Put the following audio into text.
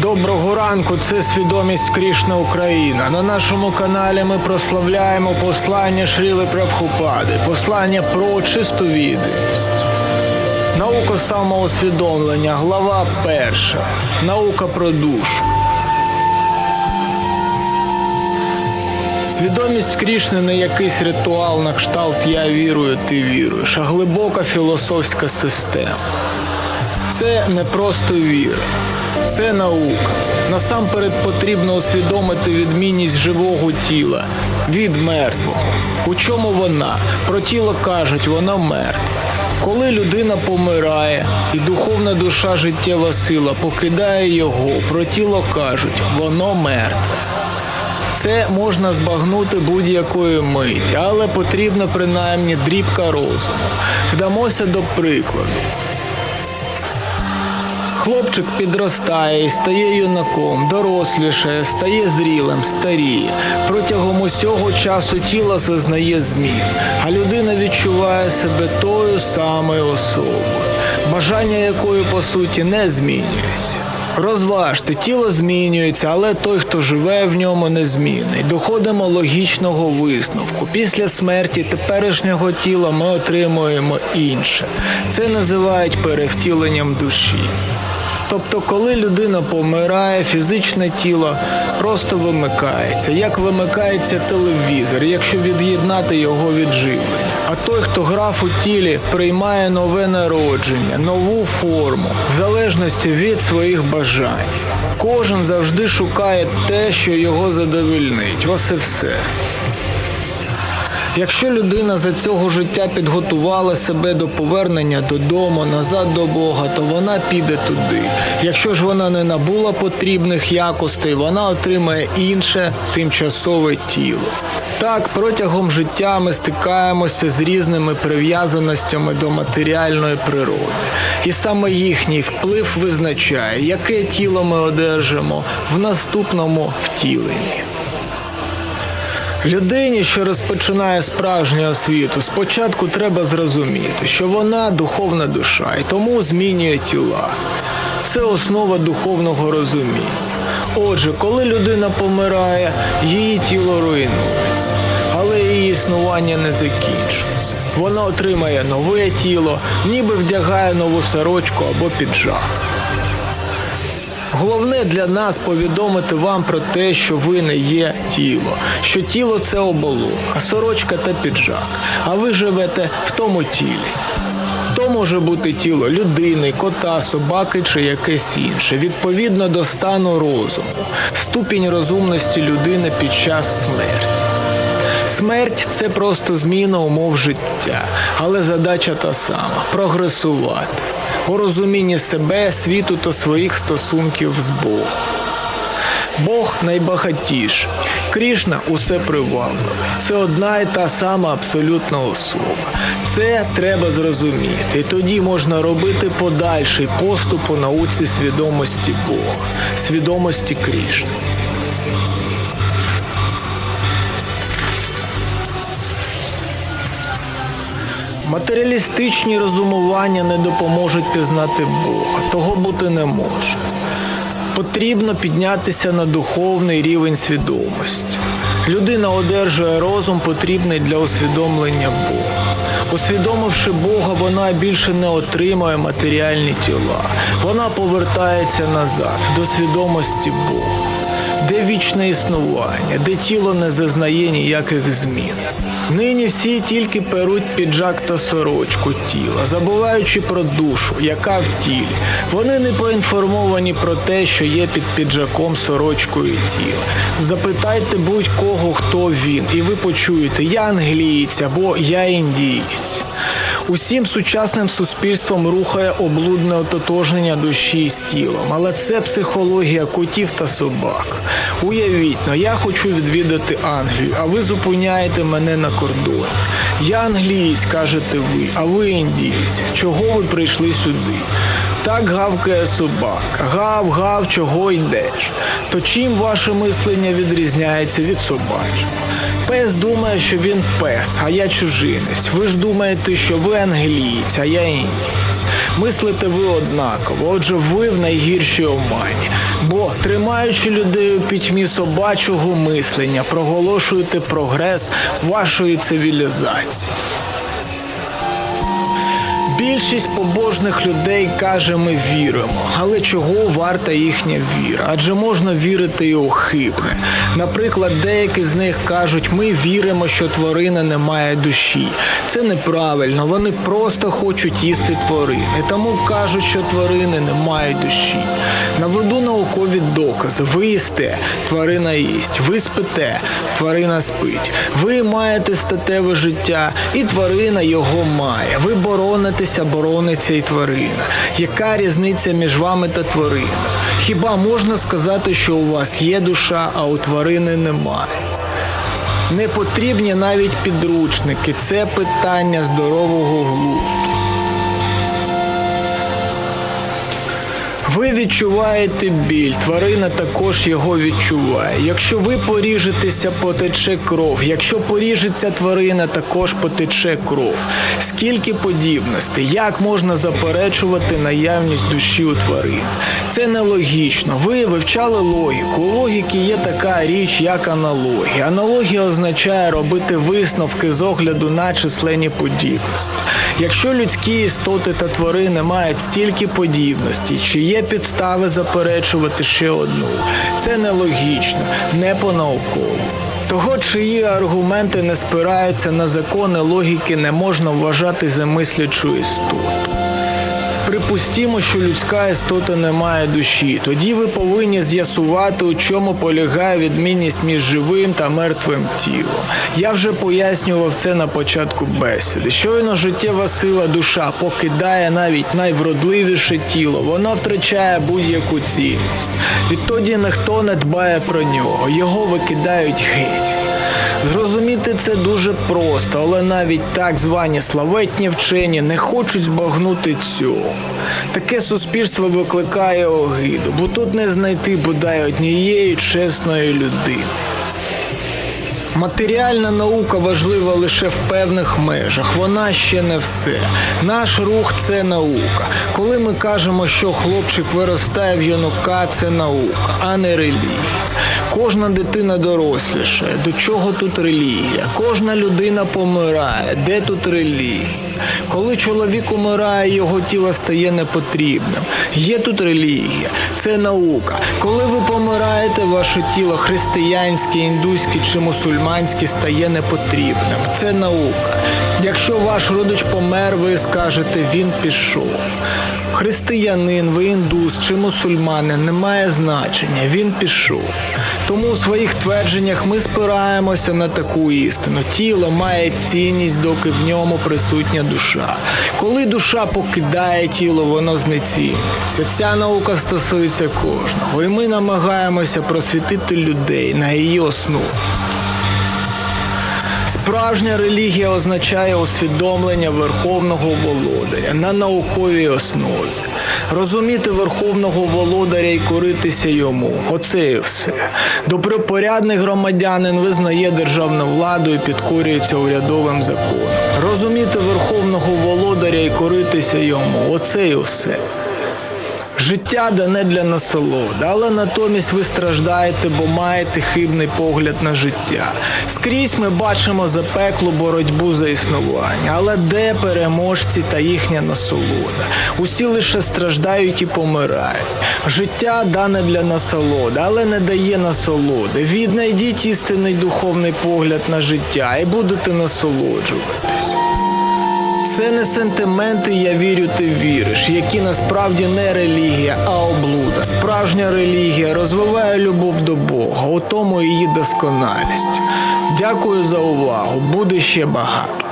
Доброго ранку, це свідомість Крішна Україна. На нашому каналі ми прославляємо послання Шріли Прабхупади, послання про чисту відданість. Наука самоусвідомлення, глава перша. Наука про душу. Свідомість Крішни не якийсь ритуал на кшталт Я вірую, ти віруєш, а глибока філософська система. Це не просто віра, це наука. Насамперед потрібно усвідомити відмінність живого тіла від мертвого. У чому вона? Про тіло кажуть, воно мертве. Коли людина помирає і духовна душа життєва сила покидає його, про тіло кажуть, воно мертве. Це можна збагнути будь-якої миті, але потрібна принаймні дрібка розуму. Вдамося до прикладу. Хлопчик підростає і стає юнаком, дорослішає, стає зрілим, старіє. Протягом усього часу тіло зазнає змін, а людина відчуває себе тою самою особою, бажання якої по суті не змінюється. Розважте, тіло змінюється, але той, хто живе в ньому, не змінний. Доходимо логічного висновку. Після смерті теперішнього тіла ми отримуємо інше. Це називають перевтіленням душі. Тобто, коли людина помирає, фізичне тіло просто вимикається, як вимикається телевізор, якщо від'єднати його від живлення. А той, хто грав у тілі, приймає нове народження, нову форму, в залежності від своїх бажань. Кожен завжди шукає те, що його задовольнить. Ось і все. Якщо людина за цього життя підготувала себе до повернення додому, назад до Бога, то вона піде туди. Якщо ж вона не набула потрібних якостей, вона отримає інше тимчасове тіло. Так, протягом життя ми стикаємося з різними прив'язаностями до матеріальної природи, і саме їхній вплив визначає, яке тіло ми одержимо в наступному втіленні. Людині, що розпочинає справжню освіту, спочатку треба зрозуміти, що вона духовна душа і тому змінює тіла. Це основа духовного розуміння. Отже, коли людина помирає, її тіло руйнується, але її існування не закінчується. Вона отримає нове тіло, ніби вдягає нову сорочку або піджак. Головне для нас повідомити вам про те, що ви не є тіло, що тіло це оболонка, сорочка та піджак, а ви живете в тому тілі. То може бути тіло людини, кота, собаки чи якесь інше, відповідно до стану розуму, ступінь розумності людини під час смерті. Смерть це просто зміна умов життя, але задача та сама прогресувати у розумінні себе, світу та своїх стосунків з Богом. Бог найбагатіший, Крішна усе привабливий. Це одна і та сама абсолютна особа. Це треба зрозуміти. І тоді можна робити подальший поступ у науці свідомості Бога, свідомості Крішни. Матеріалістичні розумування не допоможуть пізнати Бога, того бути не може. Потрібно піднятися на духовний рівень свідомості. Людина одержує розум, потрібний для усвідомлення Бога. Усвідомивши Бога, вона більше не отримує матеріальні тіла. Вона повертається назад до свідомості Бога, де вічне існування, де тіло не зазнає ніяких змін. Нині всі тільки перуть піджак та сорочку тіла, забуваючи про душу, яка в тілі. Вони не поінформовані про те, що є під піджаком сорочкою тіла. Запитайте будь-кого, хто він, і ви почуєте я англієць або я індієць. Усім сучасним суспільством рухає облудне ототожнення душі з тілом, але це психологія котів та собак. Уявіть, ну я хочу відвідати Англію, а ви зупиняєте мене на кордоні. Я англієць, кажете ви, а ви індієць. Чого ви прийшли сюди? Так гавкає собака. Гав, гав, чого йдеш. То чим ваше мислення відрізняється від собачого? Пес думає, що він пес, а я чужинець. Ви ж думаєте, що ви англієць, а я індієць. Мислите ви однаково, отже, ви в найгіршій омані. Бо, тримаючи людей у пітьмі собачого мислення, проголошуєте прогрес вашої цивілізації. Більшість побожних людей каже, ми віримо. Але чого варта їхня віра? Адже можна вірити і у хибне. Наприклад, деякі з них кажуть, ми віримо, що тварина не має душі. Це неправильно, вони просто хочуть їсти тварини. Тому кажуть, що тварини не мають душі. Наведу наукові докази. Ви їсте, тварина їсть. Ви спите, тварина спить. Ви маєте статеве життя, і тварина його має. Ви боронитеся, борониться і тварина. Яка різниця між вами та твариною? Хіба можна сказати, що у вас є душа, а у тварини немає? Не потрібні навіть підручники. Це питання здорового глузду. Ви відчуваєте біль, тварина також його відчуває. Якщо ви поріжетеся, потече кров. Якщо поріжеться тварина, також потече кров. Скільки подібностей? Як можна заперечувати наявність душі у тварин? Це нелогічно. Ви вивчали логіку. У логіки є така річ, як аналогія. Аналогія означає робити висновки з огляду на численні подібності. Якщо людські істоти та тварини мають стільки подібностей, чи є підстави заперечувати ще одну? Це нелогічно, не по-науковому. Того, чиї аргументи не спираються на закони логіки, не можна вважати за мислячу істоту. Припустімо, що людська істота не має душі. Тоді ви повинні з'ясувати, у чому полягає відмінність між живим та мертвим тілом. Я вже пояснював це на початку бесіди. Щойно життєва сила душа покидає навіть найвродливіше тіло, вона втрачає будь-яку цінність. Відтоді ніхто не дбає про нього, його викидають геть. Зрозуміти це дуже просто, але навіть так звані славетні вчені не хочуть збагнути цього. Таке суспільство викликає огиду, бо тут не знайти бодай однієї чесної людини. Матеріальна наука важлива лише в певних межах. Вона ще не все. Наш рух це наука. Коли ми кажемо, що хлопчик виростає в юнука, це наука, а не релігія. Кожна дитина дорослішає. До чого тут релігія? Кожна людина помирає. Де тут релігія? Коли чоловік умирає, його тіло стає непотрібним. Є тут релігія, це наука. Коли ви помираєте, ваше тіло християнське, індуське чи мусульманське стає непотрібним. Це наука. Якщо ваш родич помер, ви скажете, він пішов. Християнин, ви індус чи мусульманин не має значення, він пішов. Тому у своїх твердженнях ми спираємося на таку істину. Тіло має цінність, доки в ньому присутня душа. Коли душа покидає тіло, воно знецінюється. Ця наука стосується кожного, і ми намагаємося просвітити людей на її основу. Справжня релігія означає усвідомлення верховного володаря на науковій основі. Розуміти верховного володаря і коритися йому. Оце і все. Добропорядний громадянин визнає державну владу і підкорюється урядовим законам. Розуміти верховного володаря і коритися йому. Оце і все. Життя дане для насолоди, але натомість ви страждаєте, бо маєте хибний погляд на життя. Скрізь ми бачимо запеклу боротьбу за існування, але де переможці та їхня насолода? Усі лише страждають і помирають. Життя дане для насолоди, але не дає насолоди. Віднайдіть істинний духовний погляд на життя і будете насолоджуватись. Це не сентименти, я вірю, ти віриш, які насправді не релігія, а облуда. Справжня релігія розвиває любов до Бога, у тому її досконалість. Дякую за увагу. Буде ще багато.